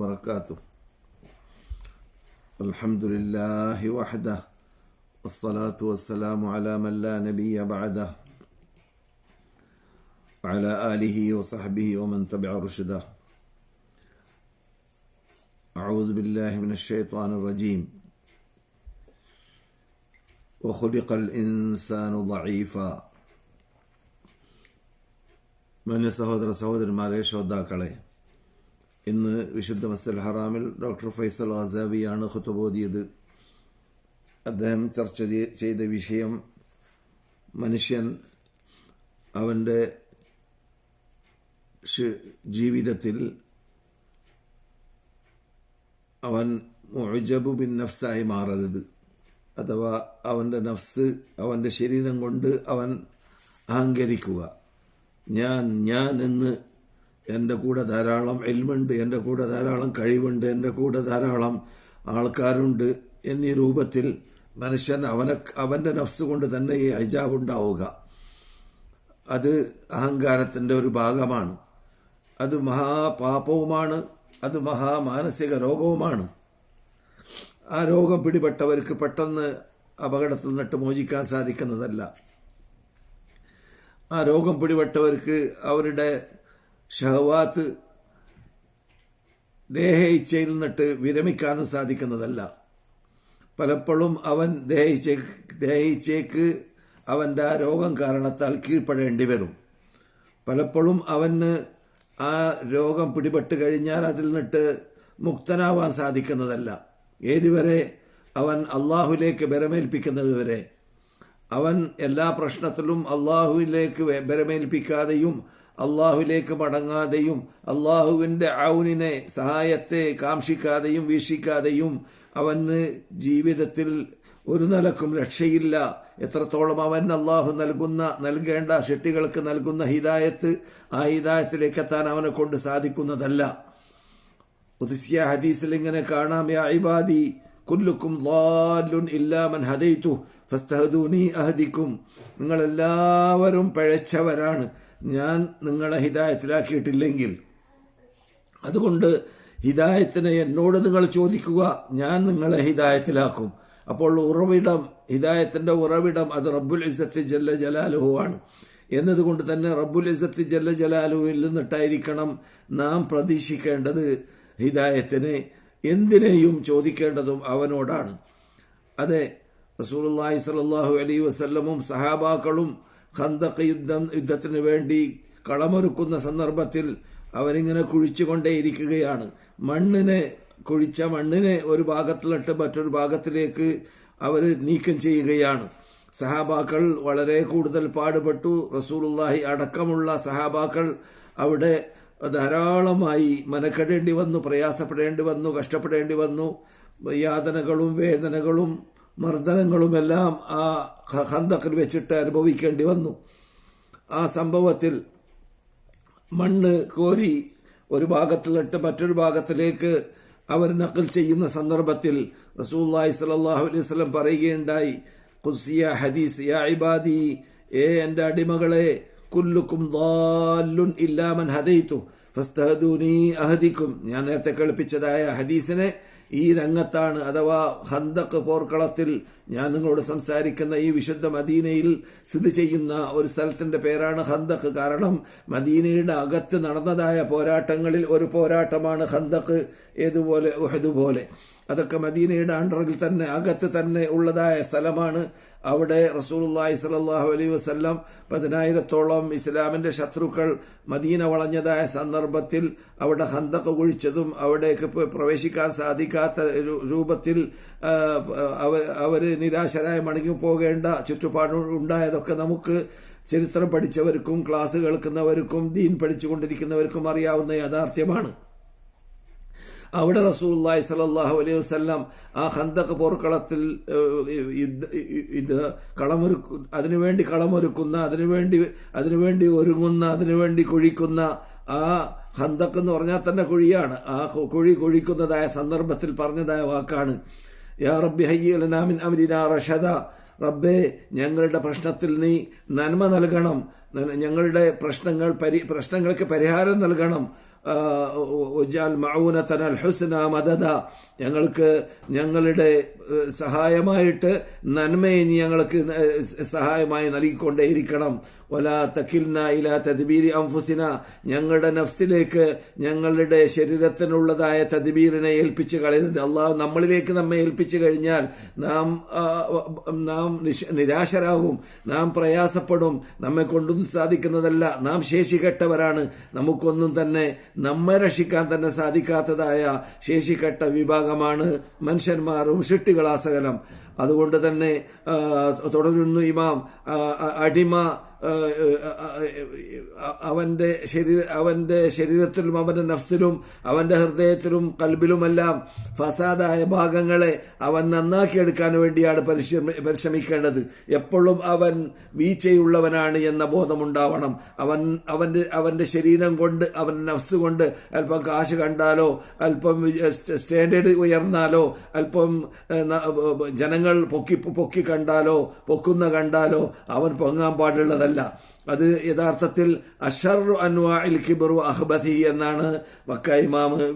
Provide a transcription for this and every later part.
وبركاته. الحمد لله وحده والصلاة والسلام على من لا نبي بعده وعلى آله وصحبه ومن تبع رشده. أعوذ بالله من الشيطان الرجيم. وخلق الإنسان ضعيفا. من سهودر سهودر ماري شودا كلي ഇന്ന് വിശുദ്ധ മസ്തൽ ഹറാമിൽ ഡോക്ടർ ഫൈസൽ ആസാബിയാണ് ഹുത്തബോധിയത് അദ്ദേഹം ചർച്ച ചെയ്- ചെയ്ത വിഷയം മനുഷ്യൻ അവന്റെ ജീവിതത്തിൽ അവൻ മൊഴിജബു ബിൻ നഫ്സായി മാറരുത്. അഥവാ അവന്റെ നഫ്സ് അവന്റെ ശരീരം കൊണ്ട് അവൻ അഹങ്കരിക്കുക. ഞാൻ ഞാൻ എന്ന് എന്റെ കൂടെ ധാരാളം എൽമുണ്ട് എന്റെ കൂടെ ധാരാളം കഴിവുണ്ട് എന്റെ കൂടെ ധാരാളം ആൾക്കാരുണ്ട് എന്നീ രൂപത്തിൽ മനുഷ്യൻ അവനെ അവന്റെ നഫ്സ് കൊണ്ട് തന്നെ ഈ ഹൈജാബ് ഉണ്ടാവുക. അത് അഹങ്കാരത്തിന്റെ ഒരു ഭാഗമാണ്. അത് മഹാപാപവുമാണ് അത് മഹാമാനസിക രോഗവുമാണ്. ആ രോഗം പിടിപെട്ടവർക്ക് പെട്ടെന്ന് അപകടത്തിൽ നിന്നിട്ട് മോചിക്കാൻ സാധിക്കുന്നതല്ല. ആ രോഗം പിടിപെട്ടവർക്ക് അവരുടെ ഷഹവാത്ത് ദേഹ ഇച്ഛയിൽ നിന്നിട്ട് വിരമിക്കാനും സാധിക്കുന്നതല്ല. പലപ്പോഴും അവൻ ദേഹിച്ചേ ദേഹിച്ചേക്ക് ദേഹ അവന്റെ ആ രോഗം കാരണത്താൽ കീഴ്പ്പെടേണ്ടി വരും. പലപ്പോഴും അവന് ആ രോഗം പിടിപെട്ട് കഴിഞ്ഞാൽ അതിൽ നിന്നിട്ട് മുക്തനാവാൻ സാധിക്കുന്നതല്ല. ഏതുവരെ അവൻ അള്ളാഹുലേക്ക് ബരമേൽപ്പിക്കുന്നത് വരെ. അവൻ എല്ലാ പ്രശ്നത്തിലും അള്ളാഹുവിലേക്ക് ബരമേൽപ്പിക്കാതെയും അള്ളാഹുവിലേക്ക് മടങ്ങാതെയും അള്ളാഹുവിന്റെ ഔനിനെ സഹായത്തെ കാക്ഷിക്കാതെയും വീക്ഷിക്കാതെയും അവന് ജീവിതത്തിൽ ഒരു നിലക്കും രക്ഷയില്ല. എത്രത്തോളം അവൻ അള്ളാഹു നൽകുന്ന നൽകേണ്ട ഷെട്ടികൾക്ക് നൽകുന്ന ഹിദായത്ത് ആ ഹിദായത്തിലേക്ക് എത്താൻ അവനെ കൊണ്ട് സാധിക്കുന്നതല്ല. ഉദിസ്യ ഹദീസിൽ ഇങ്ങനെ കാണാം യാ ഇബാദി കുല്ലുക്കും ലാലുൻ ഇല്ലാ മൻ ഹദൈതു ഫസ്തഹദൂനി അഹദിക്കും. നിങ്ങളെല്ലാവരും പിഴച്ചവരാണ്. ഞാൻ നിങ്ങളെ ഹിതായത്തിലാക്കിയിട്ടില്ലെങ്കിൽ അതുകൊണ്ട് ഹിദായത്തിനെ എന്നോട് നിങ്ങൾ ചോദിക്കുക ഞാൻ നിങ്ങളെ ഹിതായത്തിലാക്കും അപ്പോൾ ഉറവിടം ഹിദായത്തിന്റെ ഉറവിടം അത് റബ്ബുൽ ഇസത്ത് ജല്ല ജലാലുഹു ആണ്. എന്നതുകൊണ്ട് തന്നെ റബ്ബുൽ ഇസത്ത് ജല്ല ജലാലുവിൽ നിന്നിട്ടായിരിക്കണം നാം പ്രതീക്ഷിക്കേണ്ടത് ഹിദായത്തിനെ എന്തിനേയും ചോദിക്കേണ്ടതും അവനോടാണ്. അതെ റസൂലുള്ളാഹി സ്വല്ലല്ലാഹു അലൈഹി വസല്ലമും സഹാബാക്കളും ഖന്തഖ് യുദ്ധം യുദ്ധത്തിന് വേണ്ടി കളമൊരുക്കുന്ന സന്ദർഭത്തിൽ അവരിങ്ങനെ കുഴിച്ചുകൊണ്ടേയിരിക്കുകയാണ്. മണ്ണിനെ കുഴിച്ച മണ്ണിനെ ഒരു ഭാഗത്തിലിട്ട് മറ്റൊരു ഭാഗത്തിലേക്ക് അവർ നീക്കം ചെയ്യുകയാണ്. സഹാബാക്കൾ വളരെ കൂടുതൽ പാടുപെട്ടു. റസൂലുള്ളാഹി അടക്കമുള്ള സഹാബാക്കൾ അവിടെ ധാരാളമായി മനക്കെടേണ്ടി വന്നു പ്രയാസപ്പെടേണ്ടി വന്നു കഷ്ടപ്പെടേണ്ടി വന്നു. യാതനകളും വേദനകളും മർദ്ദനങ്ങളുമെല്ലാം ആ ഹന്തക്കിൽ വെച്ചിട്ട് അനുഭവിക്കേണ്ടി വന്നു. ആ സംഭവത്തിൽ മണ്ണ് കോരി ഒരു ഭാഗത്തിലിട്ട് മറ്റൊരു ഭാഗത്തിലേക്ക് അവർ നക്കൽ ചെയ്യുന്ന സന്ദർഭത്തിൽ റസൂല്ലായി സലാഹു അലൈഹി സ്വലം പറയുകയുണ്ടായി ഖുസിയ ഹദീസ് യാ ഇബാദി ഏ എന്റെ അടിമകളെ കുല്ലുക്കും ദാലുൻ ഇല്ലാമൻ ഹദയിത്തു ഫസ്തഹദൂനി അഹദിക്കും. ഞാൻ നേരത്തെ കേൾപ്പിച്ചതായ ഹദീസിനെ ഈ രംഗത്താണ് അഥവാ ഹന്തക്ക് പോർക്കളത്തിൽ ഞാൻ നിങ്ങളോട് സംസാരിക്കുന്ന ഈ വിശുദ്ധ മദീനയിൽ സ്ഥിതി ചെയ്യുന്ന ഒരു സ്ഥലത്തിന്റെ പേരാണ് ഹന്തക്ക് കാരണം മദീനയുടെ അകത്ത് നടന്നതായ പോരാട്ടങ്ങളിൽ ഒരു പോരാട്ടമാണ് ഹന്തക്ക് ഏതുപോലെ ഉഹദ് പോലെ. അതൊക്കെ മദീനയുടെ അണ്ടറിൽ തന്നെ അകത്ത് തന്നെ ഉള്ളതായ സ്ഥലമാണ് അവിടെ റസൂലുള്ളാഹി സ്വല്ലല്ലാഹു അലൈഹി വസ്ല്ലാം പതിനായിരത്തോളം ഇസ്ലാമിന്റെ ശത്രുക്കൾ മദീന വളഞ്ഞതായ സന്ദർഭത്തിൽ അവിടെ ഹന്തക്ക് കുഴിച്ചതും അവിടേക്ക് പ്രവേശിക്കാൻ സാധിക്കാത്ത രൂപത്തിൽ അവർ അവർ നിരാശരായി മടങ്ങി പോകേണ്ട ചുറ്റുപാട് ഉണ്ടായതൊക്കെ നമുക്ക് ചരിത്രം പഠിച്ചവർക്കും ക്ലാസ് കേൾക്കുന്നവർക്കും ദീൻ പഠിച്ചുകൊണ്ടിരിക്കുന്നവർക്കും അറിയാവുന്ന യാഥാർത്ഥ്യമാണ്. അവിടെ റസൂല്ലായി സലല്ലാഹു അലൈഹി വസ്ല്ലാം ആ ഹന്തക് പോർക്കളത്തിൽ ഇത് കളമൊരുക്കു അതിനുവേണ്ടി കളമൊരുക്കുന്ന അതിനുവേണ്ടി അതിനുവേണ്ടി ഒരുങ്ങുന്ന അതിനുവേണ്ടി കുഴിക്കുന്ന ആ ഹന്തക്ക് എന്ന് പറഞ്ഞാൽ തന്നെ കുഴിയാണ്. ആ കുഴി കുഴിക്കുന്നതായ സന്ദർഭത്തിൽ പറഞ്ഞതായ വാക്കാണ്. യാ റബ്ബി ഹയ്യലനാമിൻ അമിരിന റഷദ. റബ്ബേ ഞങ്ങളുടെ പ്രശ്നത്തിൽ നീ നന്മ നൽകണം. ഞങ്ങളുടെ പ്രശ്നങ്ങൾ പരി പ്രശ്നങ്ങൾക്ക് പരിഹാരം നൽകണം. ആ, ഉജ്ജാൽ മഊനത്തന ഹുസ്ന മദദ. ഞങ്ങൾക്ക് ഞങ്ങളുടെ സഹായമായിട്ട് നന്മയെ ഞങ്ങൾക്ക് സഹായമായി നൽകിക്കൊണ്ടേയിരിക്കണം. തക്കിൽന ഇല തദ്ബീരി അംഫുസിന ഞങ്ങളുടെ നഫ്സിലേക്ക് ഞങ്ങളുടെ ശരീരത്തിനുള്ളതായ തദ്ബീറിനെ ഏൽപ്പിച്ച് കളയരുത് അള്ളാഹു നമ്മളിലേക്ക് നമ്മെ ഏൽപ്പിച്ചു കഴിഞ്ഞാൽ നാം നാം നിരാശരാകും നാം പ്രയാസപ്പെടും നമ്മെ കൊണ്ടൊന്നും സാധിക്കുന്നതല്ല. നാം ശേഷികെട്ടവരാണ്. നമുക്കൊന്നും തന്നെ നമ്മെ രക്ഷിക്കാൻ തന്നെ സാധിക്കാത്തതായ ശേഷികെട്ട വിഭാഗമാണ് മനുഷ്യന്മാരും ഷിട്ടികളാസകലം. അതുകൊണ്ട് തന്നെ തുടരുന്നു ഇമാം. അടിമ അവന്റെ ശരീര അവന്റെ ശരീരത്തിലും അവന്റെ നഫ്സിലും അവന്റെ ഹൃദയത്തിലും കൽബിലുമെല്ലാം ഫസാദായ ഭാഗങ്ങളെ അവൻ നന്നാക്കിയെടുക്കാൻ വേണ്ടിയാണ് പരിശ്രമി പരിശ്രമിക്കേണ്ടത്. എപ്പോഴും അവൻ വീഴ്ചയുള്ളവനാണ് എന്ന ബോധമുണ്ടാവണം. അവൻ അവന്റെ അവന്റെ ശരീരം കൊണ്ട് അവൻ നഫ്സ് കൊണ്ട് അല്പം കാശ് കണ്ടാലോ അല്പം സ്റ്റാൻഡേർഡ് ഉയർന്നാലോ അല്പം ന- പൊക്കി പൊക്കി കണ്ടാലോ പൊക്കുന്ന കണ്ടാലോ അവൻ പൊങ്ങാൻ പാടുള്ളതല്ല. അത് യഥാർത്ഥത്തിൽ അഷറു അൻവാഇൽ കിബറു അഹ്ബദി എന്നാണ് മക്ക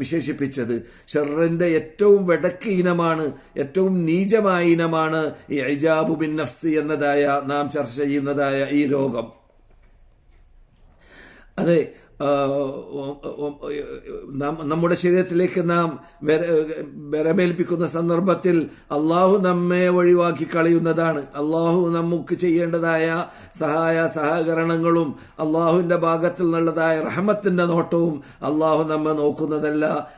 വിശേഷിപ്പിച്ചത്. ഷർറിന്റെ ഏറ്റവും വെടക്ക് ഇനമാണ് ഏറ്റവും നീചമായ ഇനമാണ് ഈ ഇജാബു ബിൻ നഫ്സി എന്നതായ നാം ചർച്ച ചെയ്യുന്നതായ ഈ രോഗം അതെ നമ്മുടെ ശരീരത്തിലേക്ക് നാം വര- വരമേൽപ്പിക്കുന്ന സന്ദർഭത്തിൽ അള്ളാഹു നമ്മെ ഒഴിവാക്കി കളയുന്നതാണ്. അള്ളാഹു നമുക്ക് ചെയ്യേണ്ടതായ സഹായ സഹകരണങ്ങളും അള്ളാഹുവിന്റെ ഭാഗത്തിൽ നിന്നുള്ളതായ റഹമത്തിന്റെ നോട്ടവും അള്ളാഹു നമ്മെ നോക്കുന്നതല്ല.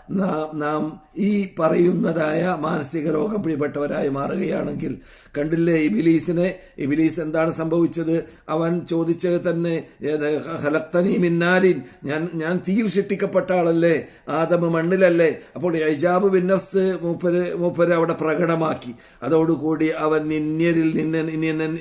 നാം ഈ പറയുന്നതായ മാനസിക രോഗം പിടിപെട്ടവരായി മാറുകയാണെങ്കിൽ കണ്ടില്ലേ ഇബിലീസിനെ? ഇബിലീസ് എന്താണ് സംഭവിച്ചത്? അവൻ ചോദിച്ചത് തന്നെ ഹലത്തനി മിന്നാലിൻ. ഞാൻ ഞാൻ തീയിൽ ശിട്ടിക്കപ്പെട്ട ആളല്ലേ? ആദമ മണ്ണിലല്ലേ? അപ്പോൾ ഐജാബ് ബിന്നഫ്സ് മൂപ്പര് മൂപ്പര് അവിടെ പ്രകടമാക്കി. അതോടുകൂടി അവൻ നിന്യരിൽ നിന്നെ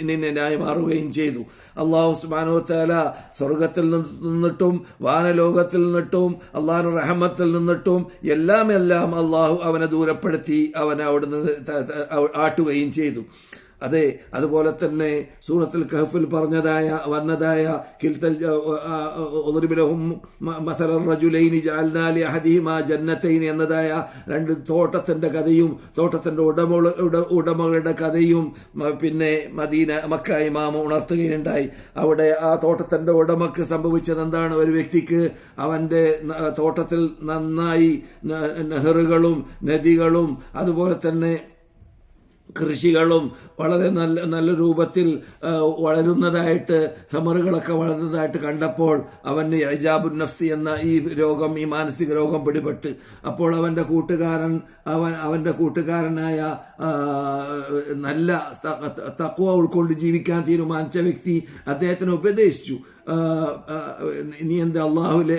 നിന്നനായി മാറുകയും ചെയ്തു. അള്ളാഹു സുബാനോ താല സ്വർഗത്തിൽ നിന്നിട്ടും വാനലോകത്തിൽ നിന്നിട്ടും അള്ളാഹു റഹമത്തിൽ നിന്നിട്ടും എല്ലാം എല്ലാം അള്ളാഹു അവനെ ദൂരപ്പെടുത്തി അവനെ അവിടുന്ന് ആട്ടുകയും ചെയ്തു. അതെ അതുപോലെ തന്നെ സൂറത്തിൽ കഹഫിൽ പറഞ്ഞതായ വന്നതായ കിൽത്തൽ ജന്നത്തൈൻ എന്നതായ രണ്ട് തോട്ടത്തിന്റെ കഥയും തോട്ടത്തിന്റെ ഉടമ ഉടമകളുടെ കഥയും പിന്നെ മദീന മക്ക ഇമാമ ഉണർത്തുകയുണ്ടായി. അവിടെ ആ തോട്ടത്തിന്റെ ഉടമക്ക് സംഭവിച്ചത് എന്താണ്? ഒരു വ്യക്തിക്ക് അവന്റെ തോട്ടത്തിൽ നന്നായി നെഹറുകളും നദികളും അതുപോലെ തന്നെ കൃഷികളും വളരെ നല്ല നല്ല രൂപത്തിൽ വളരുന്നതായിട്ട് സമറുകളൊക്കെ വളരുന്നതായിട്ട് കണ്ടപ്പോൾ അവന് ഐജാബു നഫ്സി എന്ന ഈ രോഗം ഈ മാനസിക രോഗം പിടിപെട്ട്. അപ്പോൾ അവന്റെ കൂട്ടുകാരൻ അവൻ അവന്റെ കൂട്ടുകാരനായ നല്ല തക്കുവ ഉൾക്കൊണ്ട് ജീവിക്കാൻ തീരുമാനിച്ച വ്യക്തി അദ്ദേഹത്തിന് ഉപദേശിച്ചു. നീ എന്ത് അള്ളാഹുലെ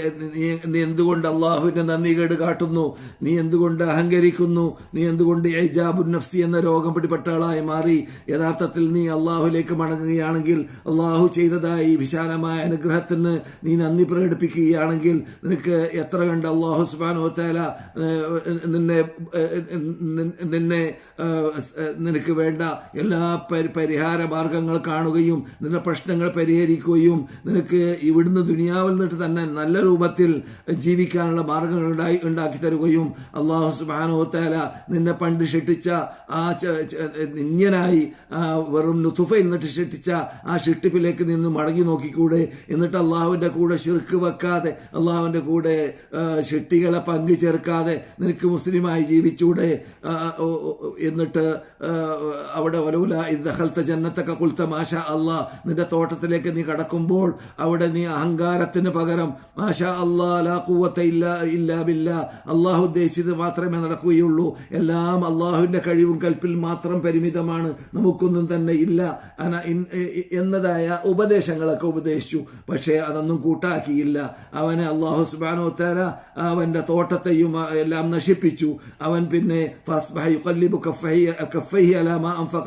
നീ എന്തുകൊണ്ട് അള്ളാഹുവിന്റെ നന്ദി കേട് കാട്ടുന്നു? നീ എന്തുകൊണ്ട് അഹങ്കരിക്കുന്നു? നീ എന്തുകൊണ്ട് ഐജാബുൻ നഫ്സി എന്ന രോഗം പിടിപെട്ട ആളായി മാറി? യഥാർത്ഥത്തിൽ നീ അള്ളാഹുലേക്ക് മടങ്ങുകയാണെങ്കിൽ അള്ളാഹു ചെയ്തതായി വിശാലമായ അനുഗ്രഹത്തിന് നീ നന്ദി പ്രകടിപ്പിക്കുകയാണെങ്കിൽ നിനക്ക് എത്ര കണ്ട് അള്ളാഹു സുബാനോ തേല നിന്നെ നിന്നെ നിനക്ക് വേണ്ട എല്ലാ പരി- പരിഹാര മാർഗങ്ങൾ കാണുകയും നിന്റെ പ്രശ്നങ്ങൾ പരിഹരിക്കുകയും നിനക്ക് ഇവിടുന്ന് ദുനിയാവിൽ നിന്നിട്ട് തന്നെ നല്ല രൂപത്തിൽ ജീവിക്കാനുള്ള മാർഗങ്ങൾ ഉണ്ടായി ഉണ്ടാക്കി തരുകയും അള്ളാഹു സുബാനോത്തേല നിന്നെ പണ്ട് ഷിട്ടിച്ച ആ നിന്യനായി വെറും നുത്തുഫയിൽ നിന്നിട്ട് ഷിട്ടിച്ച ആ ഷിട്ടിപ്പിലേക്ക് നിന്ന് മടങ്ങി നോക്കിക്കൂടെ? എന്നിട്ട് അള്ളാഹുവിന്റെ കൂടെ ഷിർക്ക് വെക്കാതെ അള്ളാഹുവിന്റെ കൂടെ ഷെട്ടികളെ പങ്കു ചേർക്കാതെ നിനക്ക് മുസ്ലിമായി ജീവിച്ചൂടെ? എന്നിട്ട് അവിടെ വലൂല ഇദ്ദഖൽത്ത ജന്നത്തൊക്കെ കുൽത്ത മാഷ അള്ളാ നിന്റെ തോട്ടത്തിലേക്ക് നീ കടക്കുമ്പോൾ അവിടെ നീ അഹങ്കാരത്തിന് പകരം മാഷ അള്ളാ ലാ കൂവത്ത ഇല്ല ഇല്ലാ ബില്ല അള്ളാഹു ഉദ്ദേശിച്ചത് മാത്രമേ നടക്കുകയുള്ളൂ. എല്ലാം അള്ളാഹുവിന്റെ കഴിവും കൽപ്പിൽ മാത്രം പരിമിതമാണ്. നമുക്കൊന്നും തന്നെ ഇല്ല. എന്നതായ ഉപദേശങ്ങളൊക്കെ ഉപദേശിച്ചു. പക്ഷേ അതൊന്നും കൂട്ടാക്കിയില്ല. അവനെ അള്ളാഹു സുബാനോ തേര അവന്റെ തോട്ടത്തെയും എല്ലാം നശിപ്പിച്ചു. അവൻ പിന്നെ ഫസ്ബഹ യുഖല്ലിബു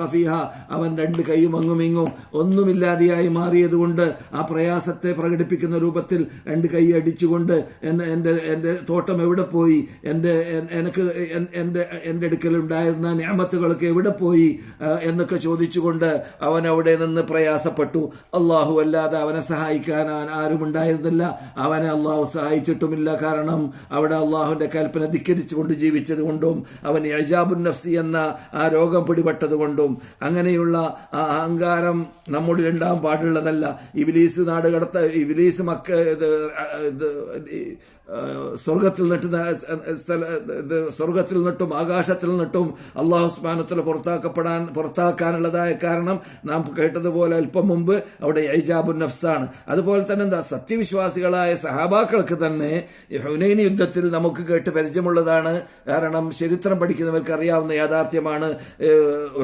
ഫീഹാ. അവൻ രണ്ട് കൈയും അങ്ങും ഇങ്ങും ഒന്നുമില്ലാതെയായി മാറിയതുകൊണ്ട് ആ പ്രയാസം പ്രയാസത്തെ പ്രകടിപ്പിക്കുന്ന രൂപത്തിൽ രണ്ട് കൈ അടിച്ചുകൊണ്ട് എന്നെ എന്റെ എന്റെ തോട്ടം എവിടെ പോയി? എന്റെ എനിക്ക് എൻ- എന്റെ എന്റെ അടുക്കൽ ഉണ്ടായിരുന്ന ഞാമത്തുകളൊക്കെ എവിടെ പോയി? എന്നൊക്കെ ചോദിച്ചുകൊണ്ട് അവൻ അവിടെ നിന്ന് പ്രയാസപ്പെട്ടു. അള്ളാഹു അല്ലാതെ അവനെ സഹായിക്കാൻ ആരും ഉണ്ടായിരുന്നില്ല. അവനെ അള്ളാഹു സഹായിച്ചിട്ടുമില്ല. കാരണം അവിടെ അള്ളാഹുവിന്റെ കൽപ്പന ധിക്കരിച്ചുകൊണ്ട് ജീവിച്ചത് കൊണ്ടും അവൻ യജാബുൻ നഫ്സി എന്ന ആ രോഗം പിടിപെട്ടതുകൊണ്ടും അങ്ങനെയുള്ള അഹങ്കാരം നമ്മളിൽ ഉണ്ടാകാൻ പാടുള്ളതല്ല ഇബിലീസ് നാട് കടത്ത ഇബിലീസ് മക്ക സ്വർഗത്തിൽ ഇത് സ്വർഗത്തിൽ നിട്ടും ആകാശത്തിൽ നിട്ടും അള്ളാഹു സ്മാനത്തിൽ പുറത്താക്കപ്പെടാൻ പുറത്താക്കാനുള്ളതായ കാരണം നാം കേട്ടതുപോലെ അല്പം മുമ്പ് അവിടെ ഐജാബു നഫ്സാണ്. അതുപോലെ തന്നെ എന്താ? സത്യവിശ്വാസികളായ സഹാബാക്കൾക്ക് തന്നെ ഹുനൈനി യുദ്ധത്തിൽ നമുക്ക് കേട്ട് പരിചയമുള്ളതാണ്. കാരണം ചരിത്രം പഠിക്കുന്നവർക്ക് അറിയാവുന്ന യാഥാർത്ഥ്യമാണ്.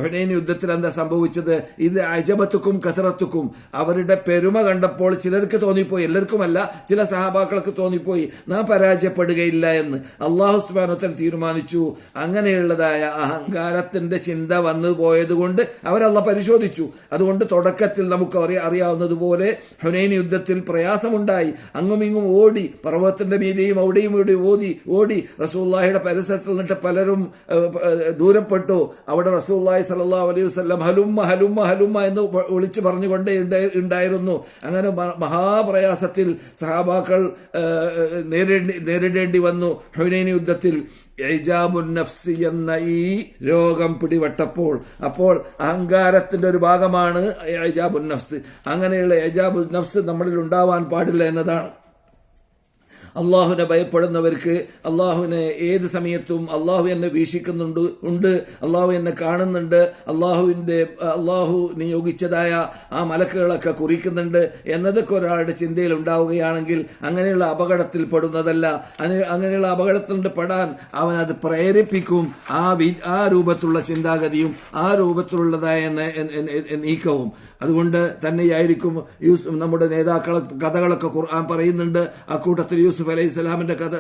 ഹുനൈനി യുദ്ധത്തിൽ എന്താ സംഭവിച്ചത്? ഇത് അജബത്തുക്കും കസറത്തുക്കും. അവരുടെ പെരുമ കണ്ടപ്പോൾ ചിലർക്ക് തോന്നിപ്പോയി. എല്ലാവർക്കുമല്ല ചില സഹാബാക്കൾക്ക് തോന്നിപ്പോയി. നാം പരാജയപ്പെടുകയില്ല എന്ന് അള്ളാഹു സ്മാനത്തിൽ തീരുമാനിച്ചു. അങ്ങനെയുള്ളതായ അഹങ്കാരത്തിന്റെ ചിന്ത വന്നു പോയതുകൊണ്ട് അവരല്ല പരിശോധിച്ചു. അതുകൊണ്ട് തുടക്കത്തിൽ നമുക്ക് അറിയ അറിയാവുന്നതുപോലെ ഹുനൈൻ യുദ്ധത്തിൽ പ്രയാസമുണ്ടായി. അങ്ങും ഇങ്ങും ഓടി പർവതത്തിന്റെ മീതിയും അവിടെയും ഇവിടെയും ഓടി ഓടി റസൂല്ലാഹിയുടെ പരിസരത്തിൽ നിന്നിട്ട് പലരും ദൂരപ്പെട്ടു. അവിടെ റസൂല്ലാഹി സല്ലല്ലാഹു അലൈഹി വസ്ലം ഹലുമ്മ ഹലുമ്മ ഹലുമ്മ എന്ന് വിളിച്ചു പറഞ്ഞുകൊണ്ടേ ഉണ്ടായി- ഉണ്ടായിരുന്നു അങ്ങനെ മഹാപ്രയാസത്തിൽ സഹാബാക്കൾ നേരിടേണ്ടി നേരിടേണ്ടി വന്നു. ഹുനൈൻ യുദ്ധത്തിൽ നഫ്സി എന്ന ഈ രോഗം പിടിപെട്ടപ്പോൾ അപ്പോൾ അഹങ്കാരത്തിന്റെ ഒരു ഭാഗമാണ് നഫ്സ്. അങ്ങനെയുള്ള നഫ്സ് നമ്മളിൽ ഉണ്ടാവാൻ പാടില്ല എന്നതാണ്. അള്ളാഹുവിനെ ഭയപ്പെടുന്നവർക്ക് അള്ളാഹുവിനെ ഏത് സമയത്തും അള്ളാഹു എന്നെ വീക്ഷിക്കുന്നുണ്ട് ഉണ്ട്. അള്ളാഹു എന്നെ കാണുന്നുണ്ട്. അള്ളാഹുവിന്റെ അള്ളാഹു നിയോഗിച്ചതായ ആ മലക്കുകളൊക്കെ കുറിക്കുന്നുണ്ട് എന്നതൊക്കെ ഒരാളുടെ ചിന്തയിൽ ഉണ്ടാവുകയാണെങ്കിൽ അങ്ങനെയുള്ള അപകടത്തിൽ പെടുന്നതല്ല. അങ്ങനെയുള്ള അപകടത്തിൽ പെടാൻ അവൻ അത് പ്രേരിപ്പിക്കും. ആ ആ രൂപത്തിലുള്ള ചിന്താഗതിയും ആ രൂപത്തിലുള്ളതായ നീക്കവും. അതുകൊണ്ട് തന്നെയായിരിക്കും യൂസ് നമ്മുടെ നേതാക്കളെ കഥകളൊക്കെ ഖുർആൻ പറയുന്നുണ്ട്. അക്കൂട്ടത്തിൽ യൂസുഫ് അലൈഹി സ്വലാമിന്റെ കഥ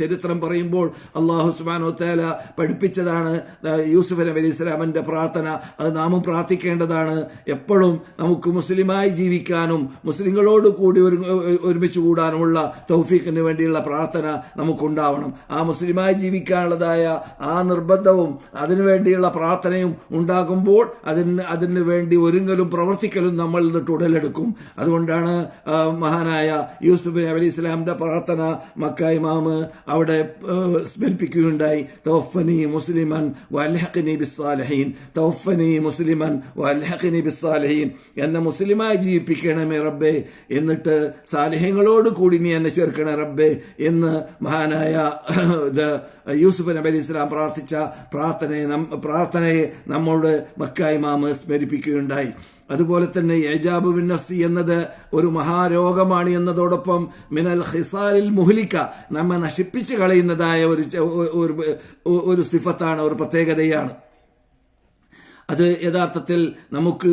ചരിത്രം പറയുമ്പോൾ അള്ളാഹു സുബാനോ തേല പഠിപ്പിച്ചതാണ് യൂസുഫ് നബി അലൈഹി സ്വലാമിന്റെ പ്രാർത്ഥന. അത് നാമം പ്രാർത്ഥിക്കേണ്ടതാണ്. എപ്പോഴും നമുക്ക് മുസ്ലിമായി ജീവിക്കാനും മുസ്ലിങ്ങളോട് കൂടി ഒരു ഒരുമിച്ച് കൂടാനുമുള്ള തൗഫീഖിന് വേണ്ടിയുള്ള പ്രാർത്ഥന നമുക്കുണ്ടാവണം. ആ മുസ്ലിമായി ജീവിക്കാനുള്ളതായ ആ നിർബന്ധവും അതിനുവേണ്ടിയുള്ള പ്രാർത്ഥനയും ഉണ്ടാകുമ്പോൾ അതിന് അതിന് വേണ്ടി ഒരുങ്ങലും പ്രവർത്തിക്കലും നമ്മൾ ഉടലെടുക്കും അതുകൊണ്ടാണ് മഹാനായ യൂസുഫ് അലി ഇസ്ലാമിന്റെ പ്രാർത്ഥന മക്ക ഇമാമ് അവിടെ ആ, സ്മരിപ്പിക്കുകയുണ്ടായി. തൗഫനി മുസ്ലിമൻ വലഹഖിനി ബിസ്സാലഹീൻ. തൗഫനി മുസ്ലിമൻ വലഹഖിനി ബിസ്സാലഹീൻ. എന്നെ മുസ്ലിമായി ജീവിപ്പിക്കണമേ റബ്ബേ. എന്നിട്ട് സാലിഹ്യങ്ങളോട് കൂടി നീ എന്നെ ചേർക്കണേ റബ്ബേ എന്ന് മഹാനായ യൂസുഫ് നബി അലി ഇസ്ലാം പ്രാർത്ഥിച്ച പ്രാർത്ഥനയെ പ്രാർത്ഥനയെ നമ്മോട് മക്കായ് സ്മരിപ്പിക്കുകയുണ്ടായി. അതുപോലെ തന്നെ ഏജാബു ബിൻ നഫ്സി എന്നത് ഒരു മഹാരോഗമാണ് എന്നതോടൊപ്പം മിനൽ ഹിസാലിൽ മുഹ്ലിക്ക നമ്മെ നശിപ്പിച്ച് കളയുന്നതായ ഒരു ഒരു സിഫത്താണ് ഒരു പ്രത്യേകതയാണ്. അത് യഥാർത്ഥത്തിൽ നമുക്ക്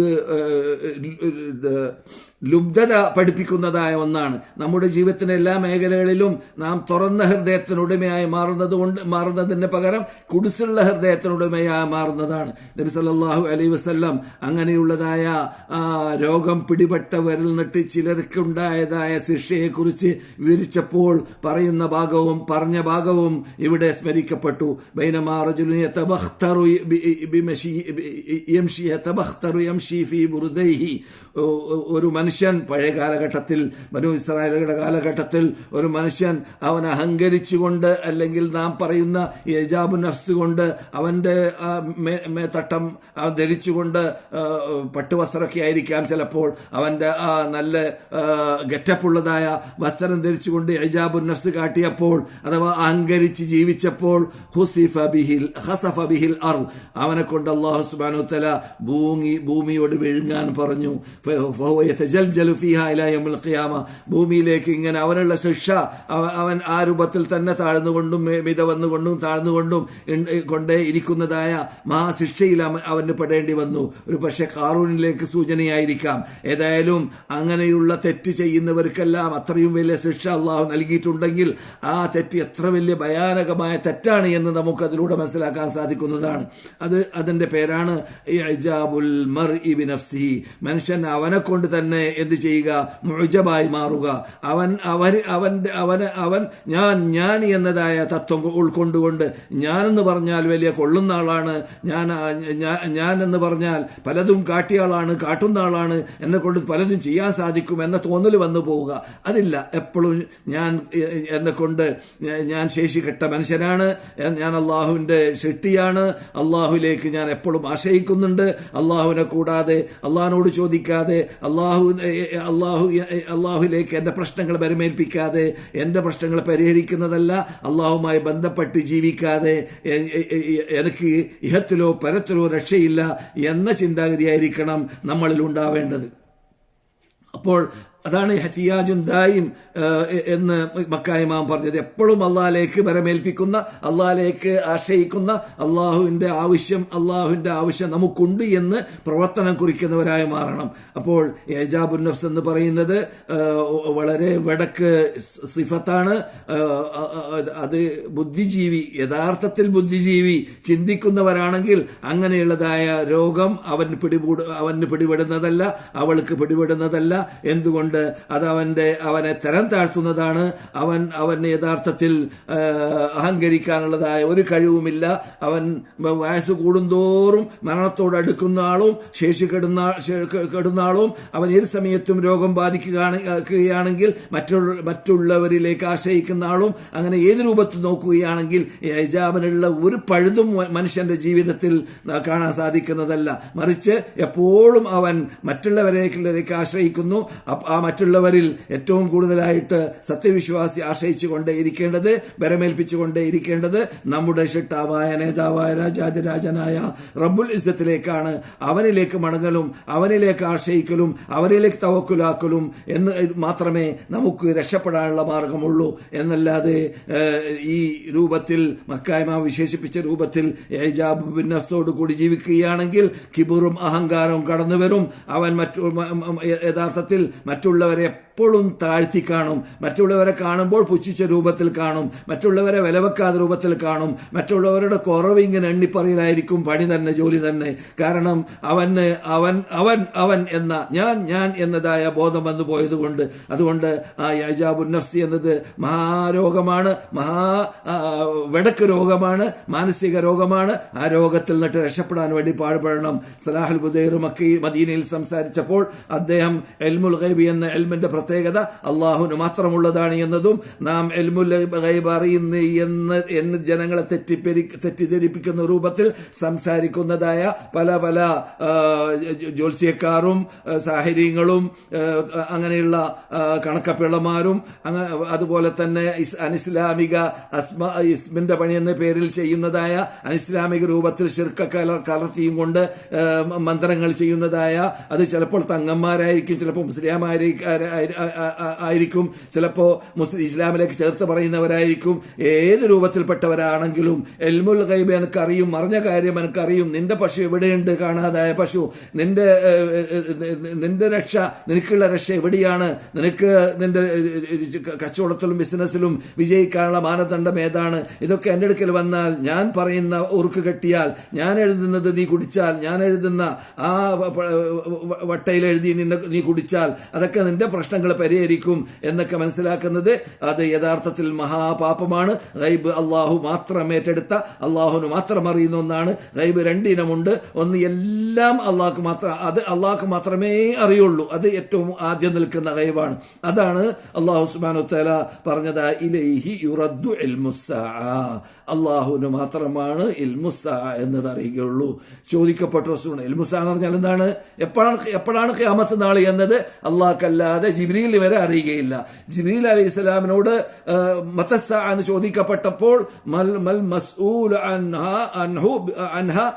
ലുബ്ധത പഠിപ്പിക്കുന്നതായ ഒന്നാണ്. നമ്മുടെ ജീവിതത്തിന്റെ എല്ലാ മേഖലകളിലും നാം തുറന്ന ഹൃദയത്തിനുടമയായി മാറുന്നത് കൊണ്ട് മാറുന്നതിന് പകരം കുടിസുള്ള ഹൃദയത്തിനുടമയായി മാറുന്നതാണ്. നബി സല്ലാഹു അലൈ വസല്ലം അങ്ങനെയുള്ളതായ രോഗം പിടിപെട്ടവരിൽ നിന്നിട്ട് ചിലർക്കുണ്ടായതായ ശിക്ഷയെക്കുറിച്ച് വിവരിച്ചപ്പോൾ പറയുന്ന ഭാഗവും പറഞ്ഞ ഭാഗവും ഇവിടെ സ്മരിക്കപ്പെട്ടു. ബൈനമാ റജുലുൻ യതബഖ്തറു മനുഷ്യൻ പഴയ കാലഘട്ടത്തിൽ മനു ഇസ്രായേലുകളുടെ കാലഘട്ടത്തിൽ ഒരു മനുഷ്യൻ അവൻ അഹങ്കരിച്ചുകൊണ്ട് അല്ലെങ്കിൽ നാം പറയുന്ന യജാബു നഫ്സ് കൊണ്ട് അവന്റെ മേത്തട്ടം ധരിച്ചുകൊണ്ട് പട്ടുവസ്ത്രമൊക്കെ ആയിരിക്കാം ചിലപ്പോൾ. അവന്റെ ആ നല്ല ഗറ്റപ്പുള്ളതായ വസ്ത്രം ധരിച്ചുകൊണ്ട് യജാബു നഫ്സ് കാട്ടിയപ്പോൾ അഥവാ അഹങ്കരിച്ച് ജീവിച്ചപ്പോൾ ഹുസിഫ ബിഹിൽ ഹസഫ ബിഹിൽ അർ അവനെ കൊണ്ട് അള്ളാഹു സുബാനു തല ഭൂമി ഭൂമിയോട് വിഴുങ്ങാൻ പറഞ്ഞു. ഖിയാമ ഭൂമിയിലേക്ക് ഇങ്ങനെ അവനുള്ള ശിക്ഷ അവൻ ആ രൂപത്തിൽ തന്നെ താഴ്ന്നുകൊണ്ടും മിതവന്നുകൊണ്ടും മിത വന്നുകൊണ്ടും താഴ്ന്നുകൊണ്ടും കൊണ്ടേ ഇരിക്കുന്നതായ മഹാശിക്ഷയിൽ അവന് പെടേണ്ടി വന്നു ഒരു പക്ഷേ കാറൂണിലേക്ക് സൂചനയായിരിക്കാം ഏതായാലും അങ്ങനെയുള്ള തെറ്റ് ചെയ്യുന്നവർക്കെല്ലാം അത്രയും വലിയ ശിക്ഷ അള്ളാഹു നൽകിയിട്ടുണ്ടെങ്കിൽ ആ തെറ്റ് എത്ര വലിയ ഭയാനകമായ തെറ്റാണ് എന്ന് നമുക്ക് അതിലൂടെ മനസ്സിലാക്കാൻ സാധിക്കുന്നതാണ് അത് അതിന്റെ പേരാണ് മനുഷ്യൻ അവനെ കൊണ്ട് തന്നെ തന്നെ എന്ത് ചെയ്യുക? മുഴുജബായി മാറുക. അവൻ അവൻ അവന്റെ അവന് അവൻ ഞാൻ ഞാൻ എന്നതായ തത്വം ഉൾക്കൊണ്ടുകൊണ്ട് ഞാനെന്ന് പറഞ്ഞാൽ വലിയ കൊള്ളുന്ന ആളാണ്. ഞാൻ ഞാൻ- എന്ന് പറഞ്ഞാൽ പലതും കാട്ടിയ ആളാണ് കാട്ടുന്ന ആളാണ്. എന്നെ കൊണ്ട് പലതും ചെയ്യാൻ സാധിക്കും എന്ന തോന്നൽ വന്നു പോവുക. അതില്ല. എപ്പോഴും ഞാൻ എന്നെ കൊണ്ട് ഞാൻ ശേഷി കെട്ട മനുഷ്യനാണ്. ഞാൻ അള്ളാഹുവിന്റെ സൃഷ്ടിയാണ്. അള്ളാഹുലേക്ക് ഞാൻ എപ്പോഴും ആശ്രയിക്കുന്നുണ്ട്. അള്ളാഹുവിനെ കൂടാതെ അള്ളാഹിനോട് ചോദിക്കാതെ അള്ളാഹു അള്ളാഹു അള്ളാഹുലേക്ക് എന്റെ പ്രശ്നങ്ങൾ പരിമേൽപ്പിക്കാതെ എന്റെ പ്രശ്നങ്ങൾ പരിഹരിക്കുന്നതല്ല അള്ളാഹുമായി ബന്ധപ്പെട്ട് ജീവിക്കാതെ എനിക്ക് ഇഹത്തിലോ പരത്തിലോ രക്ഷയില്ല എന്ന ചിന്താഗതിയായിരിക്കണം നമ്മളിൽ ഉണ്ടാവേണ്ടത്. അപ്പോൾ അതാണ് ഹത്തിയാജുൻ ദായിം എന്ന് മക്കായിമാം പറഞ്ഞത്. എപ്പോഴും അള്ളാലേക്ക് വരമേൽപ്പിക്കുന്ന അള്ളാലേക്ക് ആശ്രയിക്കുന്ന അള്ളാഹുവിന്റെ ആവശ്യം അള്ളാഹുവിന്റെ ആവശ്യം നമുക്കുണ്ട് എന്ന് പ്രവർത്തനം കുറിക്കുന്നവരായി മാറണം. അപ്പോൾ ഏജാബുൻ നഫ്സ് എന്ന് പറയുന്നത് വളരെ വടക്ക് സിഫത്താണ്. അത് ബുദ്ധിജീവി യഥാർത്ഥത്തിൽ ബുദ്ധിജീവി ചിന്തിക്കുന്നവരാണെങ്കിൽ അങ്ങനെയുള്ളതായ രോഗം അവന് പിടിപൂ അവന് പിടിപെടുന്നതല്ല അവൾക്ക് പിടിപെടുന്നതല്ല. എന്തുകൊണ്ട്? അത് അവന്റെ അവനെ തരം താഴ്ത്തുന്നതാണ്. അവൻ അവന് യഥാർത്ഥത്തിൽ അഹങ്കരിക്കാനുള്ളതായ ഒരു കഴിവുമില്ല. അവൻ വയസ്സ് കൂടുന്തോറും മരണത്തോട് അടുക്കുന്ന ആളും ശേഷി കെടുന്ന കെടുന്ന ആളും അവൻ ഏത് സമയത്തും രോഗം ബാധിക്കുകയാണെങ്കിൽ മറ്റുള്ള മറ്റുള്ളവരിലേക്ക് ആശ്രയിക്കുന്ന ആളും അങ്ങനെ ഏത് രൂപത്തിൽ നോക്കുകയാണെങ്കിൽ യജാബനുള്ള ഒരു പഴുതും മനുഷ്യന്റെ ജീവിതത്തിൽ കാണാൻ സാധിക്കുന്നതല്ല. മറിച്ച് എപ്പോഴും അവൻ മറ്റുള്ളവരേക്കുള്ളവരേക്ക് ആശ്രയിക്കുന്നു. ആ മറ്റുള്ളവരിൽ ഏറ്റവും കൂടുതലായിട്ട് സത്യവിശ്വാസി ആശ്രയിച്ചു കൊണ്ടേയിരിക്കേണ്ടത് ബരമേൽപ്പിച്ചു കൊണ്ടേയിരിക്കേണ്ടത് നമ്മുടെ ഷിട്ടാവായ നേതാവായ രാജാതിരാജനായ റബ്ബുൽ ഇസത്തിലേക്കാണ് അവനിലേക്ക് മടങ്ങലും അവനിലേക്ക് ആശ്രയിക്കലും അവനിലേക്ക് തവക്കുലാക്കലും എന്ന് മാത്രമേ നമുക്ക് രക്ഷപ്പെടാനുള്ള മാർഗമുള്ളൂ. എന്നല്ലാതെ ഈ രൂപത്തിൽ മക്കായ്മ വിശേഷിപ്പിച്ച രൂപത്തിൽ ഏജാബ് ബിന്നഫ്സോട് കൂടി ജീവിക്കുകയാണെങ്കിൽ കിബുറും അഹങ്കാരവും കടന്നുവരും. അവൻ മറ്റു യഥാർത്ഥത്തിൽ മ- യഥാർത്ഥത്തിൽ മറ്റുള്ളവരെ എപ്പോഴും താഴ്ത്തി കാണും. മറ്റുള്ളവരെ കാണുമ്പോൾ പുച്ഛിച്ച രൂപത്തിൽ കാണും. മറ്റുള്ളവരെ വിലവെക്കാത്ത രൂപത്തിൽ കാണും. മറ്റുള്ളവരുടെ കുറവ് ഇങ്ങനെ എണ്ണിപ്പറയിലായിരിക്കും. പണി തന്നെ ജോലി തന്നെ. കാരണം അവന് അവൻ അവൻ അവൻ എന്ന ഞാൻ ഞാൻ എന്നതായ ബോധം വന്നു പോയതുകൊണ്ട്. അതുകൊണ്ട് ആ യജാബുന്നഫ്സി എന്നത് മഹാരോഗമാണ്. മഹാ വെടക്ക് രോഗമാണ്. മാനസിക രോഗമാണ്. ആ രോഗത്തിൽ നിന്നിട്ട് രക്ഷപ്പെടാൻ വേണ്ടി പാടുപെടണം. സലാഹുൽ ബുദൈർ മക്കി മദീനയിൽ സംസാരിച്ചപ്പോൾ അദ്ദേഹം എൽമുൽ ഗൈബി എന്ന എൽമിന്റെ പ്രത്യേകത അള്ളാഹുന് മാത്രമുള്ളതാണ് എന്നതും നാം എൽമുൽ ഗൈബ് അറിയുന്ന എന്ന് എന്ന് ജനങ്ങളെ തെറ്റിപ്പെരി തെറ്റിദ്ധരിപ്പിക്കുന്ന രൂപത്തിൽ സംസാരിക്കുന്നതായ പല പല ജ്യോത്സ്യക്കാരും സാഹചര്യങ്ങളും അങ്ങനെയുള്ള കണക്കപ്പിള്ളമാരും അതുപോലെ തന്നെ അനിസ്ലാമിക അസ്മ ഇസ്മിന്റെ പണി എന്ന പേരിൽ ചെയ്യുന്നതായ അനിസ്ലാമിക രൂപത്തിൽ ശിർക്ക കല കലർത്തിയും കൊണ്ട് മന്ത്രങ്ങൾ ചെയ്യുന്നതായ അത് ചിലപ്പോൾ തങ്ങന്മാരായിരിക്കും ചിലപ്പോൾ മുസ്ലിമായിരിക്കും ചിലപ്പോൾ ഇസ്ലാമിലേക്ക് ചേർത്ത് പറയുന്നവരായിരിക്കും. ഏത് രൂപത്തിൽപ്പെട്ടവരാണെങ്കിലും എൽമുൽ ഗൈബ് എനിക്കറിയും മറിഞ്ഞ കാര്യം എനിക്കറിയും. നിന്റെ പശു എവിടെയുണ്ട് കാണാതായ പശു? നിന്റെ നിന്റെ രക്ഷ നിനക്കുള്ള രക്ഷ എവിടെയാണ്? നിനക്ക് നിന്റെ കച്ചവടത്തിലും ബിസിനസ്സിലും വിജയിക്കാനുള്ള മാനദണ്ഡം ഏതാണ്? ഇതൊക്കെ എന്റെ അടുക്കൽ വന്നാൽ ഞാൻ പറയുന്ന ഉറുക്ക് കെട്ടിയാൽ ഞാൻ എഴുതുന്നത് നീ കുടിച്ചാൽ ഞാൻ എഴുതുന്ന ആ വട്ടയിൽ എഴുതി നിന്നെ നീ കുടിച്ചാൽ അതൊക്കെ നിന്റെ പ്രശ്നങ്ങൾ പരിഹരിക്കും എന്നൊക്കെ മനസ്സിലാക്കുന്നത് അത് യഥാർത്ഥത്തിൽ മഹാപാപമാണ്. ഗൈബ് അള്ളാഹു മാത്രം ഏറ്റെടുത്ത അള്ളാഹുന് മാത്രം അറിയുന്ന ഒന്നാണ്. ഗൈബ് രണ്ടിനമുണ്ട്. ഒന്ന് എല്ലാം അള്ളാഹ്ക്ക് മാത്രം അത് അള്ളാഹ്ക്ക് മാത്രമേ അറിയുള്ളൂ. അത് ഏറ്റവും ആദ്യം നിൽക്കുന്ന ഗൈബാണ്. അതാണ് അള്ളാഹു സുബാനു തല പറഞ്ഞത് ഇലൈഹി യുറദ്ദു അള്ളാഹുവിന് മാത്രമാണ് ഇൽമുസ എന്നത് അറിയുകയുള്ളൂ. ചോദിക്കപ്പെട്ട റസൂണ് ഇൽമുസ എന്ന് പറഞ്ഞാൽ എന്താണ്? എപ്പോഴാണ് എപ്പോഴാണ് ക്യാമത്ത് നാൾ എന്നത്? അള്ളാഹ്ക്കല്ലാതെ ജിബ്രീൽ വരെ അറിയുകയില്ല. ജിബ്രീൽ അലൈഹി ഇസ്ലാമിനോട് മത്തസ എന്ന് ചോദിക്കപ്പെട്ടപ്പോൾ മൽ അൻഹാ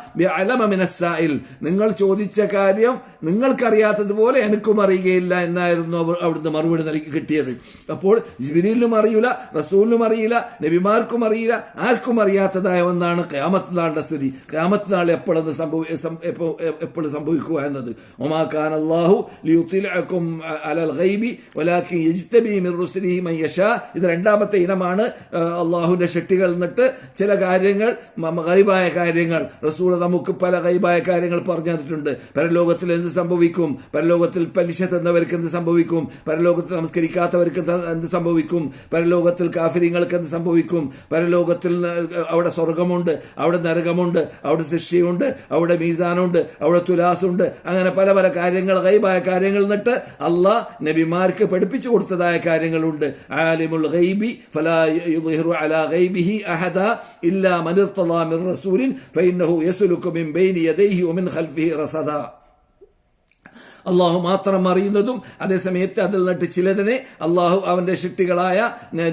നിങ്ങൾ ചോദിച്ച കാര്യം നിങ്ങൾക്കറിയാത്തതുപോലെ എനിക്കും അറിയുകയില്ല എന്നായിരുന്നു അവർ അവിടുന്ന് മറുപടി നൽകി കിട്ടിയത്. അപ്പോൾ ജിബിരിലിനും അറിയില്ല റസൂലിനും അറിയില്ല നബിമാർക്കും അറിയില്ല ആർക്കും അറിയാത്തതായ ഒന്നാണ് ക്യാമത്ത് നാളിന്റെ സ്ഥിതി. ക്യാമത്ത് നാൾ എപ്പോഴെന്ന് സംഭവ എപ്പോൾ എപ്പോ- സംഭവിക്കുക എന്നത്. ഒമാക്കാൻ അള്ളാഹു ലിയുത്തിലക്കും അലൽ ഗൈബി വലാക്കി യജ്തബി മിർ റുസുലിഹി മൻ യശാ. ഇത് രണ്ടാമത്തെ ഇനമാണ്. അല്ലാഹുവിന്റെ ഷെട്ടികൾ എന്നിട്ട് ചില കാര്യങ്ങൾ ഗൈബായ കാര്യങ്ങൾ റസൂൾ നമുക്ക് പല ഗൈബായ കാര്യങ്ങൾ പറഞ്ഞു തന്നിട്ടുണ്ട് പരലോകത്തിൽ എന്ത് സംഭവിക്കും? പരലോകത്തിൽ പലിശ തന്നവർക്ക് എന്ത് സംഭവിക്കും? പരലോകത്തിൽ നമസ്കരിക്കാത്തവർക്ക് എന്ത് സംഭവിക്കും? പരലോകത്തിൽ കാഫര്യങ്ങൾക്ക് എന്ത് സംഭവിക്കും? പരലോകത്തിൽ അവിടെ സ്വർഗമുണ്ട് അവിടെ നരകമുണ്ട് അവിടെ ശിക്ഷയുണ്ട് അവിടെ മീസാനുണ്ട് അവിടെ തുലാസുണ്ട്. അങ്ങനെ പല പല കാര്യങ്ങൾ ഗൈബായ കാര്യങ്ങൾ എന്നിട്ട് അള്ളാഹ് നബിമാർക്ക് പഠിപ്പിച്ചു കൊടുത്തതായ കാര്യങ്ങളുണ്ട്. ആലിമുൽ ഗൈബി ഫലാ യുദ്ഹിറു അലാ ഗൈബിഹി അഹദ ഇല്ലാ മൻ ഇർത്തദാ മിൻ റസൂലിൻ ഫഇന്നഹു യസ്ലുകു മിൻ ബൈനി യദൈഹി വമിൻ ഖൽഫിഹി റസദാ. അള്ളാഹു മാത്രം അറിയുന്നതും അതേസമയത്ത് അതിൽ നിന്നിട്ട് ചിലതിനെ അള്ളാഹു അവന്റെ ശക്തികളായ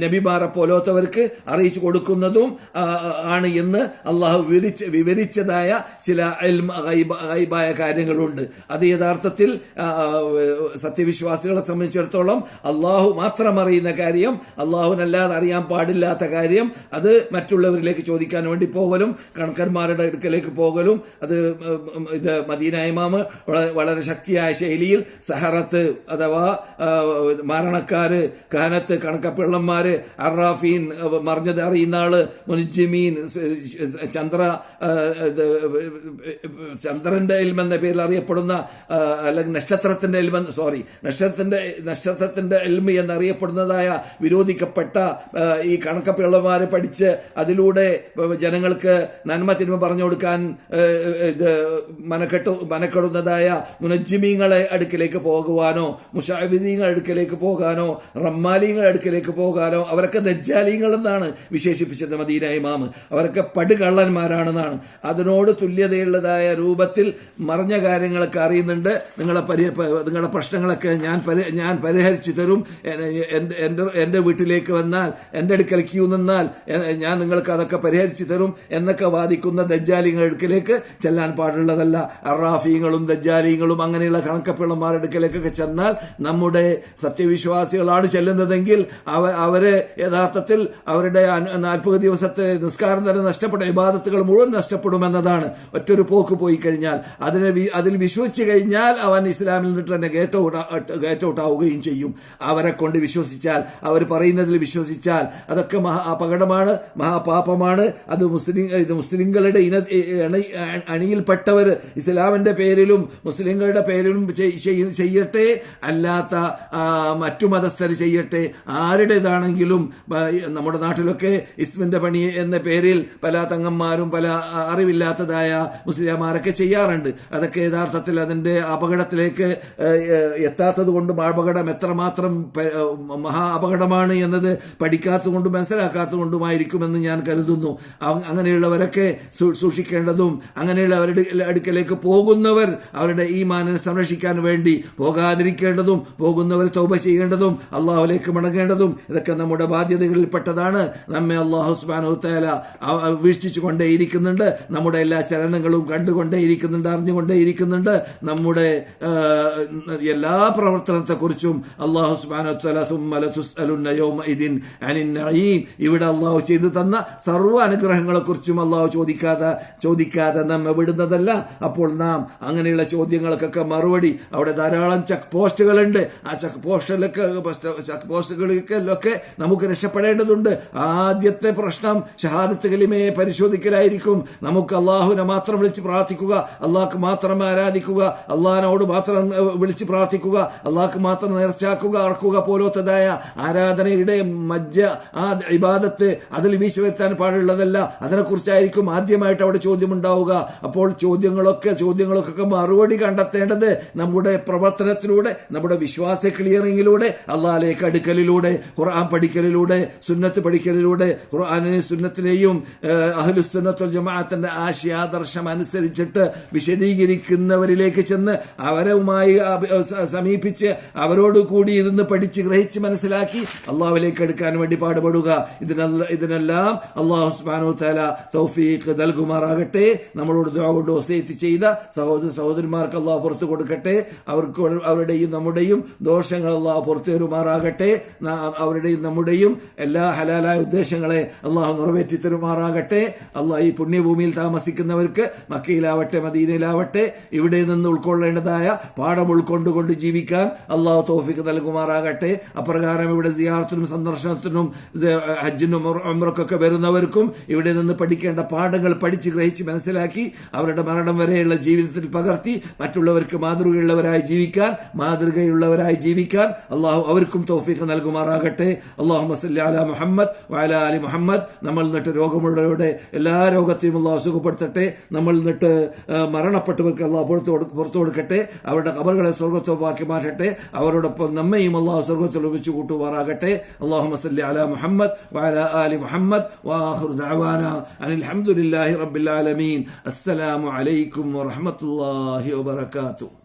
നബിമാരെ പോലോത്തവർക്ക് അറിയിച്ചു കൊടുക്കുന്നതും ആണ് എന്ന് അള്ളാഹു വിവരിച്ച് വിവരിച്ചതായ ചില ഗൈബായ കാര്യങ്ങളുണ്ട്. അത് യഥാർത്ഥത്തിൽ സത്യവിശ്വാസികളെ സംബന്ധിച്ചിടത്തോളം അള്ളാഹു മാത്രം അറിയുന്ന കാര്യം അള്ളാഹുനല്ലാതെ അറിയാൻ പാടില്ലാത്ത കാര്യം അത് മറ്റുള്ളവരിലേക്ക് ചോദിക്കാൻ വേണ്ടി പോകലും കണക്കന്മാരുടെ അടുക്കലേക്ക് പോകലും അത് ഇത് മദീന ഇമാമ് വളരെ ശക്തിയായ ശൈലിയിൽ സഹറത്ത് അഥവാ മരണക്കാര് കഹനത്ത് കണക്കപ്പിള്ളന്മാര് അറാഫീൻ മറിഞ്ഞത് അറിയുന്ന ആൾ മുനിജിമീൻ ചന്ദ്ര ചന്ദ്രന്റെ എൽമെന്ന എന്ന പേരിൽ അറിയപ്പെടുന്ന അല്ലെങ്കിൽ നക്ഷത്രത്തിന്റെ ഇൽമ സോറി നക്ഷത്രത്തിന്റെ നക്ഷത്രത്തിന്റെ എൽമ എന്നറിയപ്പെടുന്നതായ വിരോധിക്കപ്പെട്ട ഈ കണക്കപ്പിള്ളമാരെ പഠിച്ച് അതിലൂടെ ജനങ്ങൾക്ക് നന്മ തിന്മ പറഞ്ഞു കൊടുക്കാൻ ഇത് മനക്കെട്ടു മനക്കെടുന്നതായ മുനജ്ജിമീങ്ങളെ അടുക്കിലേക്ക് പോകുവാനോ മുഷാവിദീങ്ങൾ അടുക്കിലേക്ക് പോകാനോ റമ്മാലിങ്ങൾ അടുക്കിലേക്ക് പോകാനോ അവരൊക്കെ ദജ്ജാലിങ്ങളെന്നാണ് വിശേഷിപ്പിച്ചത് മദീന ഇമാമ് അവരൊക്കെ പടുകള്ളന്മാരാണെന്നാണ്. അതിനോട് തുല്യതയുള്ളതായ രൂപത്തിൽ മറിഞ്ഞ കാര്യങ്ങളൊക്കെ അറിയുന്നുണ്ട്. നിങ്ങളെ പരി നിങ്ങളുടെ പ്രശ്നങ്ങളൊക്കെ ഞാൻ ഞാൻ പരിഹരിച്ചു തരും. എന്റെ എന്റെ വീട്ടിലേക്ക് വന്നാൽ എന്റെ അടുക്കലേക്ക് നിന്നാൽ ഞാൻ നിങ്ങൾക്ക് അതൊക്കെ പരിഹരിച്ചു തരും എന്നൊക്കെ വാദിക്കുന്ന ദജ്ജാലിങ്ങളുടെ അടുക്കിലേക്ക് ചെല്ലാൻ പാടുള്ളതല്ല. അറാഫീങ്ങളും ദജ്ജാലിങ്ങളും അങ്ങനെയുള്ള കണക്കപ്പിള്ളമാരുടെ അടുക്കലേക്കൊക്കെ ചെന്നാൽ നമ്മുടെ സത്യവിശ്വാസികളാണ് ചെല്ലുന്നതെങ്കിൽ അവ അവർ യഥാർത്ഥത്തിൽ അവരുടെ നാൽപ്പത് ദിവസത്തെ നിസ്കാരം തന്നെ നഷ്ടപ്പെടും. വിവാദത്തുകൾ മുഴുവൻ നഷ്ടപ്പെടുമെന്നതാണ്. ഒറ്റൊരു പോക്ക് പോയി കഴിഞ്ഞാൽ അതിനെ അതിൽ വിശ്വസിച്ച് കഴിഞ്ഞാൽ അവൻ ഇസ്ലാമിൽ നിന്ന് തന്നെ ഗേറ്റ് ഔട്ട് ഗേറ്റ് ഔട്ട് ആവുകയും ചെയ്യും. അവരെ കൊണ്ട് വിശ്വസിച്ചാൽ അവർ പറയുന്നതിൽ വിശ്വസിച്ചാൽ അതൊക്കെ മഹാ അപകടമാണ് മഹാപാപമാണ്. അത് മുസ്ലിം ഇത് മുസ്ലിങ്ങളുടെ ഇന അണി- അണിയിൽപ്പെട്ടവർ ഇസ്ലാമിന്റെ പേരിലും മുസ്ലിങ്ങളുടെ പേരിലും ചെയ്യട്ടെ. അല്ലാത്ത മറ്റു മതസ്ഥർ ചെയ്യട്ടെ. ആരുടേതാണെങ്കിലും നമ്മുടെ നാട്ടിലൊക്കെ ഇസ്മിന്റെ പണി എന്ന പേരിൽ പല തങ്ങന്മാരും പല അറിവില്ലാത്തതായ മുസ്ലിംമാരൊക്കെ ചെയ്യാറുണ്ട്. അതൊക്കെ യഥാർത്ഥത്തിൽ അതിന്റെ അപകടത്തിലേക്ക് എത്താത്തത് കൊണ്ടും അപകടം എത്രമാത്രം മഹാ അപകടമാണ് എന്നത് പഠിക്കാത്തതുകൊണ്ടും കൊണ്ടും മനസ്സിലാക്കാത്തത് കൊണ്ടുമായിരിക്കുമെന്ന് ഞാൻ കരുതുന്നു. അങ്ങനെയുള്ളവരൊക്കെ സൂക്ഷിക്കേണ്ടതും അങ്ങനെയുള്ളവരുടെ അടുക്കലേക്ക് പോകുന്നവർ അവരുടെ ഈ മാനിനെ സംരക്ഷിക്കാൻ വേണ്ടി പോകാതിരിക്കേണ്ടതും പോകുന്നവർ തൗബ ചെയ്യേണ്ടതും അള്ളാഹുലേക്ക് മടങ്ങേണ്ടതും ഇതൊക്കെ നമ്മുടെ ബാധ്യതകളിൽ പെട്ടതാണ് നമ്മെ അള്ളാഹു സുബാനു തേല വീക്ഷിച്ചു കൊണ്ടേയിരിക്കുന്നുണ്ട് നമ്മുടെ എല്ലാ ചലനങ്ങളും കണ്ടുകൊണ്ടേയിരിക്കുന്നുണ്ട് അറിഞ്ഞുകൊണ്ടേയിരിക്കുന്നുണ്ട്. നമ്മുടെ എല്ലാ പ്രവർത്തനത്തെക്കുറിച്ചും അള്ളാഹു സുബാനു തല ഇവിടെ അള്ളാഹു ചെയ്തു തന്ന സർവ അനുഗ്രഹങ്ങളെക്കുറിച്ചും അള്ളാഹു ചോദിക്കാതെ ചോദിക്കാതെ നമ്മെ വിടുന്നതല്ല. അപ്പോൾ നാം അങ്ങനെയുള്ള ചോദ്യങ്ങൾക്കൊക്കെ മറുപടി അവിടെ ധാരാളം ചെക്ക് പോസ്റ്റുകളുണ്ട് ആ ചെക്ക് പോസ്റ്റിലൊക്കെ ചെക്ക് പോസ്റ്റുകളിലൊക്കെ നമുക്ക് രക്ഷപ്പെടേണ്ടതുണ്ട്. ആദ്യത്തെ പ്രശ്നം ഷഹാദത്ത് കലിമയെ പരിശോധിക്കലായിരിക്കും. നമുക്ക് അള്ളാഹുവിനെ മാത്രം വിളിച്ച് പ്രാർത്ഥിക്കുക. അള്ളാഹ്ക്ക് മാത്രം ആരാധിക്കുക. അള്ളാഹിനോട് മാത്രം വിളിച്ച് പ്രാർത്ഥിക്കുക. അള്ളാഹ്ക്ക് മാത്രം നേർച്ചാക്കുക അറക്കുക പോലത്തതായ ആരാധനയുടെ മജ്ജ ആ ഇബാദത്ത് അതിൽ വീശി വരുത്താൻ പാടുള്ളതല്ല. അതിനെക്കുറിച്ചായിരിക്കും ആദ്യമായിട്ട് അവിടെ ചോദ്യമുണ്ടാവുക. അപ്പോൾ ചോദ്യങ്ങളൊക്കെ ചോദ്യങ്ങളൊക്കെ മറുപടി കണ്ടെത്തേണ്ടത് നമ്മുടെ പ്രവർത്തനത്തിലൂടെ നമ്മുടെ വിശ്വാസ ക്ലിയറിങ്ങിലൂടെ അള്ളാലേക്ക് അടുക്കലിലൂടെ ഖുർആൻ പഠിക്കലിലൂടെ സുന്നത്ത് പഠിക്കലിലൂടെ ഖുർആാനിനെ സുന്നത്തിനെയും അഹ്ലുസുന്നത്തുൽ ജമാഅത്തിന്റെ ആശയാദർശം അനുസരിച്ചിട്ട് വിശദീകരിക്കുന്നവരിലേക്ക് ചെന്ന് അവരുമായി സമീപിച്ച് അവരോട് കൂടി ഇരുന്ന് പഠിച്ച് ഗ്രഹിച്ച് മനസ്സിലാക്കി അള്ളാഹുലേക്ക് എടുക്കാൻ വേണ്ടി പാടുപെടുക. ഇതിനല്ല അള്ളാഹു സുബ്ഹാനഹു താല തൗഫീഖ് നൽകുമാറാകട്ടെ. നമ്മളോട് ദുആ കൊണ്ട് ചെയ്ത സഹോദര സഹോദരന്മാർക്ക് അള്ളാഹു പുറത്തു കൊടുക്കട്ടെ. തരുമാറാകട്ടെ അവർക്ക് അവരുടെയും നമ്മുടെയും ദോഷങ്ങൾ അള്ളാഹു പുറത്തു തരുമാറാകട്ടെ. അവരുടെയും നമ്മുടെയും എല്ലാ ഹലാലായ ഉദ്ദേശങ്ങളെ അള്ളാഹു നിറവേറ്റി തരുമാറാകട്ടെ. അള്ളാഹ് ഈ പുണ്യഭൂമിയിൽ താമസിക്കുന്നവർക്ക് മക്കയിലാവട്ടെ മദീനയിലാവട്ടെ ഇവിടെ നിന്ന് ഉൾക്കൊള്ളേണ്ടതായ പാഠം ഉൾക്കൊണ്ടുകൊണ്ട് ജീവിക്കാൻ അള്ളാഹു തോഫിക്ക് നൽകുമാറാകട്ടെ. അപ്രകാരം ഇവിടെ സിയാർത്തിനും സന്ദർശനത്തിനും ഹജ്ജിനും ഉംറക്കൊക്കെ വരുന്നവർക്കും ഇവിടെ നിന്ന് പഠിക്കേണ്ട പാഠങ്ങൾ പഠിച്ച് ഗ്രഹിച്ച് മനസ്സിലാക്കി അവരുടെ മരണം വരെയുള്ള ജീവിതത്തിൽ പകർത്തി മറ്റുള്ളവർക്ക് മാതൃകയുള്ളവരായി ജീവിക്കാൻ മാതൃകയുള്ളവരായി ജീവിക്കാൻ അള്ളാഹു അവർക്കും തോഫീക്ക് നൽകുമാറാകട്ടെ. അള്ളാഹു മസല്ലി അല മുഹമ്മദ് വയല അലി മുഹമ്മദ്. നമ്മൾ നിന്നിട്ട് രോഗമുള്ളവരുടെ എല്ലാ രോഗത്തെയും അള്ളാഹു സുഖപ്പെടുത്തട്ടെ. നമ്മൾ നിന്നിട്ട് മരണപ്പെട്ടവർക്ക് അള്ളാഹു പുറത്തു പുറത്തു കൊടുക്കട്ടെ. അവരുടെ കബറുകളെ സ്വർഗത്വമാക്കി മാറ്റട്ടെ. അവരോടൊപ്പം നമ്മയും അള്ളാഹു സ്വർഗത്തിൽ വെച്ച് കൂട്ടുമാറാകട്ടെ. അള്ളാഹു മസല്ലി അല മുഹമ്മദ് വയല അലി മുഹമ്മദ്. അലഹമുല്ലാഹി ദഅവാന അനിൽ റബ്ബിൽ ആലമീൻ. അസ്സലാമു അലൈക്കും വറഹ്മത്തുള്ളാഹി വബറകാതുഹു.